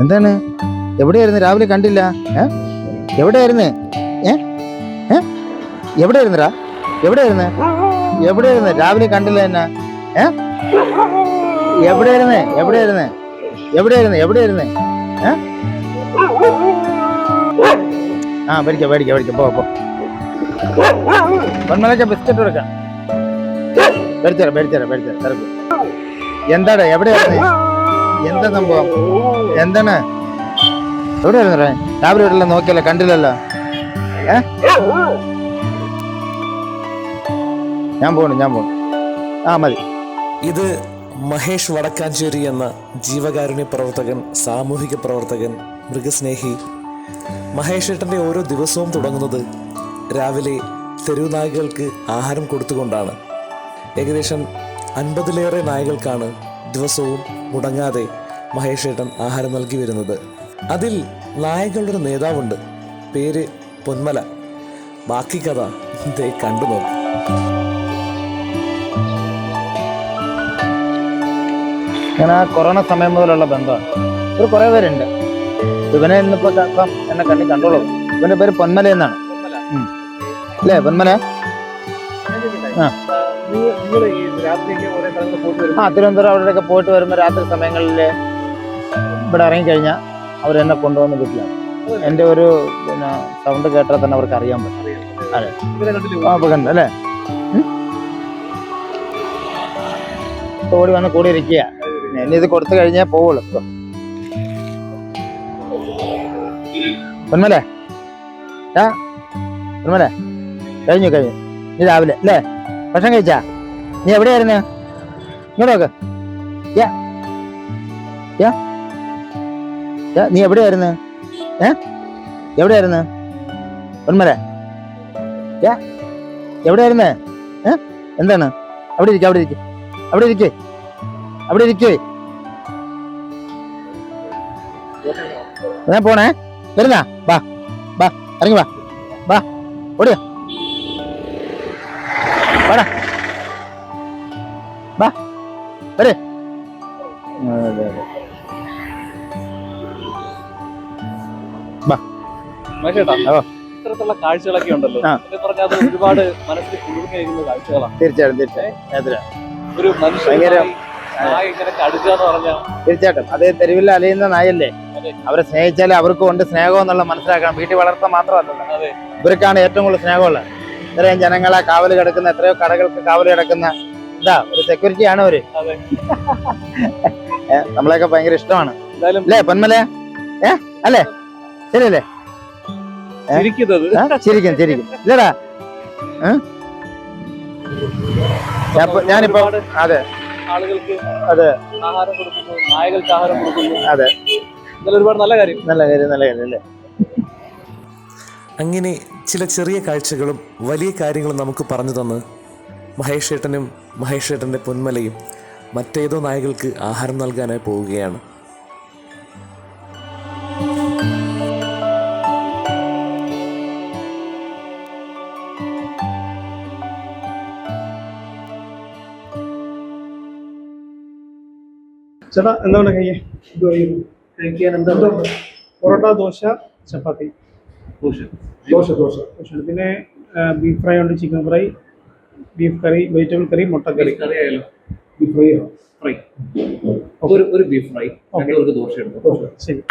എന്താണ്? എവിടെയായിരുന്നു? രാവിലെ കണ്ടില്ല. ഏ? എവിടെയായിരുന്നു? ഏ? ഏ? എവിടെയായിരുന്നടാ? എവിടെയായിരുന്നു? എവിടെയായിരുന്നു? രാവിലെ കണ്ടില്ല എന്നെ. ഏ? എവിടെയായിരുന്നേ? എവിടെയായിരുന്നേ? എവിടെയായിരുന്നു? എവിടെയായിരുന്നേ? ഏ? ആ പേടിക്കാം പേടിക്കാം പേടിക്കാം. പോ പോ. പൊന്മലച്ച ബിസ്ക്കറ്റ് കൊടുക്കാം പേടിച്ചേരാ പേടിച്ചേരാ. പേടിച്ചേരാ. തിരക്ക്. എന്താടാ? എവിടെയായിരുന്നു? എന്താ സംഭവം? എന്താണ്? എവിടെയായിരുന്നു രാവിലെ ഇവിടെ നോക്കിയല്ല കണ്ടില്ലല്ല. ഏ? ഞാൻ പോണു ഞാൻ പോണു. ആ മതി. ഇത് മഹേഷ് വടക്കാഞ്ചേരി എന്ന ജീവകാരുണ്യ പ്രവർത്തകൻ സാമൂഹിക പ്രവർത്തകൻ മൃഗസ്നേഹി. മഹേഷ് ഏട്ടന്റെ ഓരോ ദിവസവും തുടങ്ങുന്നത് രാവിലെ തെരുവ് നായകൾക്ക് ആഹാരം കൊടുത്തുകൊണ്ടാണ്. ഏകദേശം അൻപതിലേറെ നായകൾക്കാണ് ദിവസവും മുടങ്ങാതെ മഹേഷ് ഏട്ടൻ ആഹാരം നൽകി വരുന്നത്. അതിൽ നായകളുടെ ഒരു നേതാവുണ്ട്. പേര് പൊന്മല. ബാക്കി കഥ ദേ കണ്ടു നോക്കും. ഞാൻ ആ കൊറോണ സമയം മുതലുള്ള ബന്ധമാണ്. ഒരു കുറേ പേരുണ്ട്. ഇവനെ ഇന്നിപ്പോ കാക്കാം എന്നെ കണ്ണി കണ്ടോളൂ. ഇവന്റെ പേര് പൊന്മല എന്നാണ്. അല്ലേ പൊന്മല? ആ. ആ തിരുവനന്തപുരം അവിടെയൊക്കെ പോയിട്ട് വരുമ്പോൾ രാത്രി സമയങ്ങളിൽ ഇവിടെ ഇറങ്ങിക്കഴിഞ്ഞാൽ അവർ എന്നെ കൊണ്ടുവന്ന് വീട്ടിലാണ് എന്റെ ഒരു പിന്നെ സൗണ്ട് കേട്ടാൽ തന്നെ അവർക്ക് അറിയാൻ പറ്റും. ആ ഇപ്പൊ കണ്ടു അല്ലേ? ഓടി വന്ന് കൂടി ഇരിക്കുക എന്നെ ഇത് കൊടുത്തു കഴിഞ്ഞാൽ പോവുള്ളൂ. പൊന്മലേ. ആ പൊന്മലേ. കഴിഞ്ഞു കഴിഞ്ഞു. നീ രാവിലെ അല്ലേ? ഭക്ഷണം കഴിച്ചാ? നീ എവിടെയായിരുന്നു? ഇങ്ങോട്ട് നോക്ക്. യാ. യാ. നീ എവിടെയായിരുന്നു? ഏ? എവിടെയായിരുന്നു? പൊന്മലേ. യാ എവിടെയായിരുന്നു? ഏ? എന്താണ്? അവിടെ ഇരിക്കുക അവിടെ ഇരിക്കുക അവിടെ ഇരിക്കേ. അവിടെ ഇരിക്കേ. ഞാൻ പോണേ? വരുന്ന? വാ വാ ഇറങ്ങി വാ. വാ ഓടിയ. വാടാ. വാ വരേ. അതെ, അതെ. ഇത്തരത്തിലുള്ള കാഴ്ചകളൊക്കെ ഉണ്ടല്ലോ. പറഞ്ഞാൽ ഒരുപാട് മനസ്സിൽ കാഴ്ചകളാണ്. തീർച്ചയായിട്ടും തീർച്ചയായിട്ടും? ഒരു മനുഷ്യൻ തീർച്ചയായിട്ടും. അത് തെരുവിൽ അലയുന്ന നായല്ലേ. അവരെ സ്നേഹിച്ചാലേ അവർക്ക് കൊണ്ട് സ്നേഹം എന്നുള്ള മനസ്സിലാക്കണം. വീട്ടിൽ വളർത്താൻ മാത്രമല്ല. ഇവർക്കാണ് ഏറ്റവും കൂടുതൽ സ്നേഹമുള്ളത്. ഇത്രയും ജനങ്ങളെ കാവൽ കിടക്കുന്ന എത്രയോ കടകൾക്ക് കാവൽ കിടക്കുന്ന ഇതാ ഒരു സെക്യൂരിറ്റി ആണ് അവർ. നമ്മളെയൊക്കെ ഭയങ്കര ഇഷ്ടമാണ്. അല്ലേ പൊന്മല? ഏ അല്ലേ? ശരിയല്ലേ? ചിരിക്കും ചിരിക്കും ഇല്ലടാ? ഞാനിപ്പോ- അതെ. ആളുകൾക്ക് അതെ. ആഹാരം കൊടുക്കുന്നു നായകൾക്ക് ആഹാരം കൊടുക്കുന്നു. അതെ. ഇതെല്ലാം ഒരുപാട് നല്ല കാര്യം. നല്ല കാര്യം നല്ല കാര്യം അല്ലേ? അങ്ങനെ ചില ചെറിയ കാഴ്ചകളും വലിയ കാര്യങ്ങളും നമുക്ക് പറഞ്ഞു തന്ന് മഹേഷേട്ടനും ഏട്ടനും മഹേഷ് ഏട്ടന്റെ പൊന്മലയും മറ്റേതോ നായകൾക്ക് ആഹാരം നൽകാനായി പോവുകയാണ്. ചേട്ടാ എന്താണ് കഴിക്കാൻ കഴിക്കാൻ എന്താ? പൊറോട്ട ദോശ ചപ്പാത്തി. ദോശ. ദോശ ദോശ. പിന്നെ ബീഫ് ഫ്രൈ ഉണ്ട് chicken fry beef curry vegetable curry മുട്ടക്കറി അറിയാലോ ബീഫ് ഫ്രൈ ഫ്രൈ ഒരു ഒരു ബീഫ് ഫ്രൈ രണ്ടുപേർക്ക് ദോശ. എടുക്കും ശരി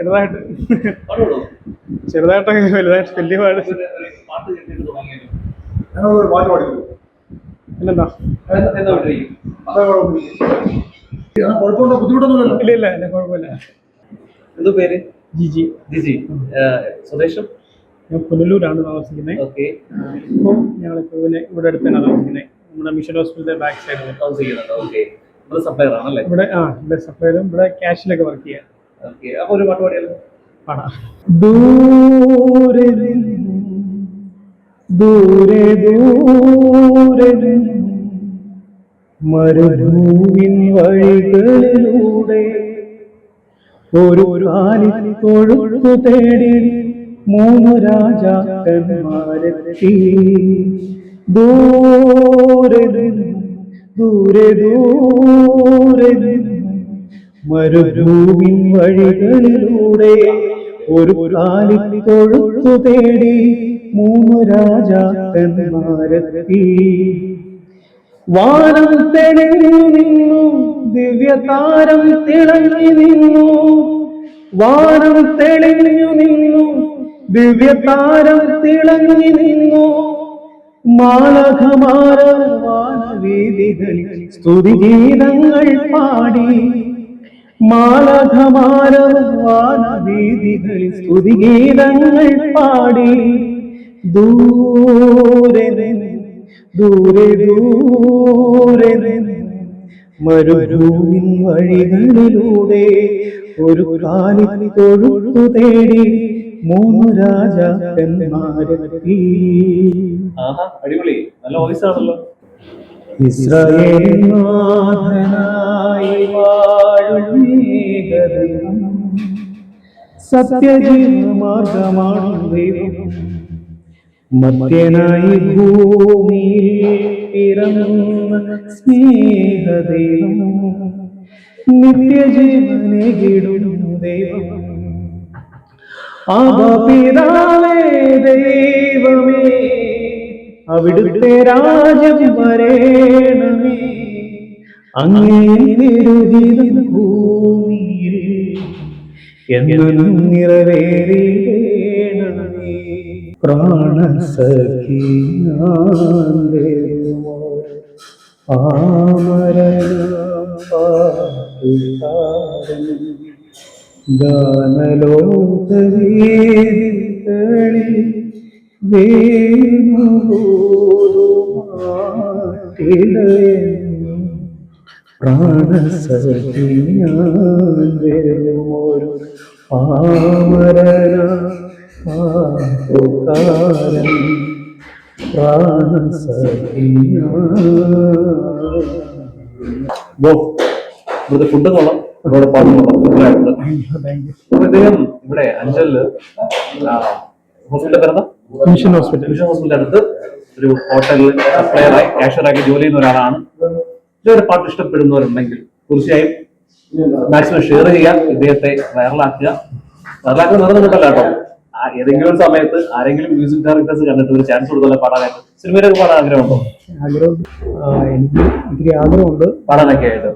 ചെറുതായിട്ട്. ചെറുതായിട്ടൊക്കെ വലുതായിട്ട് വലിയ പാട്. പിന്നെന്താ ഇല്ല ഇല്ല ഇല്ല കുഴപ്പമില്ല. എന്തോ പേര്? ജിജി. ജിജി. സ്വദേശം ഞാൻ പുനലൂരാണ് താമസിക്കുന്നത്. ഓക്കെ. ഇപ്പം ഞങ്ങളിപ്പോൾ ഇവിടെ ഇവിടെ അടുത്ത് തന്നെ താമസിക്കുന്നത്. നമ്മുടെ മിഷൻ ഹോസ്പിറ്റലിന്റെ ബാക്ക് സൈഡിൽ താമസിക്കുന്നുണ്ട്. ഓക്കെ. നമ്മൾ സപ്ലയർ ആണല്ലേ? ഇവിടെ ആ ഇവിടെ സപ്ലൈലും ഇവിടെ ക്യാഷിലൊക്കെ വർക്ക് ചെയ്യാം. അപ്പൊ ഒരു പാട്ട് പാടിയാലോ? പാടാം. ദൂരെ ദൂരെ ദൂരെ മരുഭൂവിൻ വഴികളിലൂടെ ഒരു കാലി തൊഴുത്തു തേടി മൂന്ന് രാജാക്കന്മാരെത്തി. ദൂരെ ദൂരെ ദൂരെ നിന്ന് മരുഭൂമിൻ വഴികളിലൂടെ ഒരു കാലിൽ തൊഴുത്തു തേടി മൂന്ന് രാജാക്കന്മാരെത്തി. വാനം തെളിഞ്ഞു നിന്നു ദിവ്യതാരം തിളങ്ങി നിന്നു. വാനം തെളിഞ്ഞു നിന്നു ദിവ്യതാരം തിളങ്ങി നിന്നു. മാലകമാര വാനവേദികളിൽ സ്തുതിഗീതങ്ങൾ പാടി മാലകമാര വാനവേദികളിൽ സ്തുതിഗീതങ്ങൾ പാടി. ദൂരെ ദൂരെ ദൂരെ മരുഭൂമിൻ വഴികളിലൂടെ ഒരു കാലി തൊഴുതു തേടി മൂന്നു ആഹാ അടിപൊളി. നല്ല വോയിസ് ആണല്ലോ. ഇസ്രായേൽ നാഥനായി വാഴും. സത്യജീവമാർഗമാണ് ദൈവം. മധ്യനായി ഭൂമിയിൽ പിറന്ന സ്നേഹദൈവം. നിത്യജീവനെ കിടുന്നു ദൈവം. ആപിതാവേ ദൈവമേ. അവിടുത്തെ രാജ്യം വരേണമേ. അങ്ങേ തിരുഹിതം ഭൂമിയിൽ എന്നും നിറവേറേണമേ പ്രാണസഖി പ്രാണസഖിയാൻവരുമൊരു പാമരന പാട്ടുകാരൻ പ്രാണസഖിയാ ബോ ഇവിടുത്തെ ഫുഡ് കൊള്ളാം ഇവിടെ പാട്ട് കൊള്ളാം സൂപ്പറായിട്ടുണ്ട് അപ്പൊ ഇദ്ദേഹം ഇവിടെ അഞ്ചലിൽ പിറന്ന മിഷൻ ഹോസ്പിറ്റൽ. മിഷൻ ഹോസ്പിറ്റലിന്റെ അടുത്ത് ഒരു ഹോട്ടലിൽ സപ്ലയറായി കാഷ്യറാക്കി ജോലി ചെയ്യുന്ന ഒരാളാണ്. ഇതൊരു പാട്ട് ഇഷ്ടപ്പെടുന്നവരുണ്ടെങ്കിൽ തീർച്ചയായും മാക്സിമം ഷെയർ ചെയ്യുക ഇദ്ദേഹത്തെ വൈറലാക്കുക. വൈറലാക്കുക നടന്നു കിട്ടല്ല കേട്ടോ. ഏതെങ്കിലും ഒരു സമയത്ത് ആരെങ്കിലും മ്യൂസിക് ഡയറക്ടേഴ്സ് കണ്ടിട്ട് ഒരു ചാൻസ് കൊടുത്തല്ല പാടാനായിട്ട്. സിനിമയിലൊക്കെ പാടാൻ ആഗ്രഹമുണ്ടോ? ആഗ്രഹം. എനിക്ക് ഒത്തിരി ആഗ്രഹമുണ്ട്. പാടാനൊക്കെ ആയിട്ട്.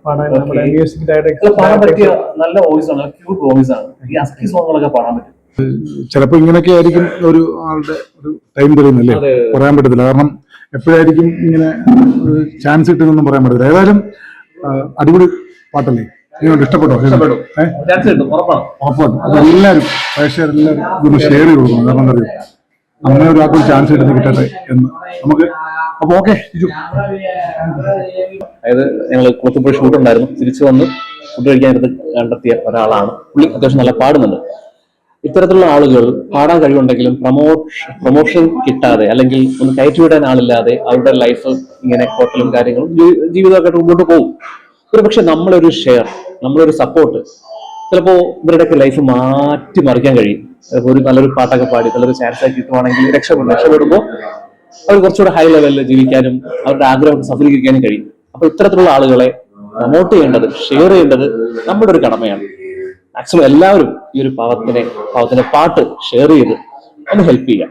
പാടാൻ പറ്റിയ നല്ല വോയിസ് ആണ്. ക്യൂട്ട് വോയിസ് ആണ്. ഈ അസ്കി സോങ്ങുകളൊക്കെ പാടാൻ പറ്റും. ചിലപ്പോൾ ഇങ്ങനെയൊക്കെ ആയിരിക്കും ഒരു ആളുടെ ഒരു ടൈം തരുന്നല്ലേ. പറയാൻ പറ്റത്തില്ല. കാരണം എപ്പോഴായിരിക്കും ഇങ്ങനെ ഒരു ചാൻസ് കിട്ടുന്നൊന്നും പറയാൻ പറ്റത്തില്ല. ഏതായാലും അടിപൊളി പാട്ടല്ലേ? നിങ്ങൾക്ക് ഇഷ്ടപ്പെട്ടോ? ഉറപ്പാണ്. അപ്പൊ എല്ലാവരും പ്രേക്ഷകരെല്ലാവരും ഇതൊന്ന് ഷെയർ ചെയ്ത് കൊടുക്കണം. കാരണം എന്താ അറിയോ? അങ്ങനെ ഒരാൾക്ക് ചാൻസ് കിട്ടുന്ന കിട്ടട്ടെ എന്ന്. നമുക്ക് അപ്പൊ ഓക്കെ അതായത് ഞങ്ങൾ കുളത്തുമ്പോൾ ഷൂട്ട് ഉണ്ടായിരുന്നു. തിരിച്ചു വന്ന് ഫുഡ് കഴിക്കാനായിട്ട് കണ്ടെത്തിയ ഒരാളാണ്. പുള്ളി അത്യാവശ്യം നല്ല പാടുന്നുണ്ട്. ഇത്തരത്തിലുള്ള ആളുകൾ പാടാൻ കഴിവുണ്ടെങ്കിലും പ്രൊമോഷൻ പ്രൊമോഷൻ കിട്ടാതെ അല്ലെങ്കിൽ ഒന്ന് കയറ്റിവിടാൻ ആളില്ലാതെ അവരുടെ ലൈഫ് ഇങ്ങനെ ഹോട്ടലും കാര്യങ്ങളും ജീവിതമൊക്കെ മുമ്പോട്ട് പോകും ഒരു പക്ഷെ നമ്മളൊരു ഷെയർ നമ്മളൊരു സപ്പോർട്ട് ചിലപ്പോൾ ഇവരുടെയൊക്കെ ലൈഫ് മാറ്റി മറിക്കാൻ കഴിയും. ഒരു നല്ലൊരു പാട്ടൊക്കെ പാടി നല്ലൊരു ചാൻസ് ആയി കിട്ടുവാണെങ്കിൽ രക്ഷപ്പെടും. രക്ഷപ്പെടുമ്പോൾ അവർ കുറച്ചുകൂടെ ഹൈ ലെവലിൽ ജീവിക്കാനും അവരുടെ ആഗ്രഹം സഫലീകരിക്കാനും കഴിയും. അപ്പൊ ഇത്തരത്തിലുള്ള ആളുകളെ പ്രൊമോട്ട് ചെയ്യേണ്ടത് ഷെയർ ചെയ്യേണ്ടത് നമ്മുടെ ഒരു കടമയാണ്. മാക്സിമം എല്ലാവരും ഈ ഒരു പാവത്തിനെ പാവത്തിന്റെ പാട്ട് ഷെയർ ചെയ്ത് ഒന്ന് ഹെൽപ്പ് ചെയ്യാം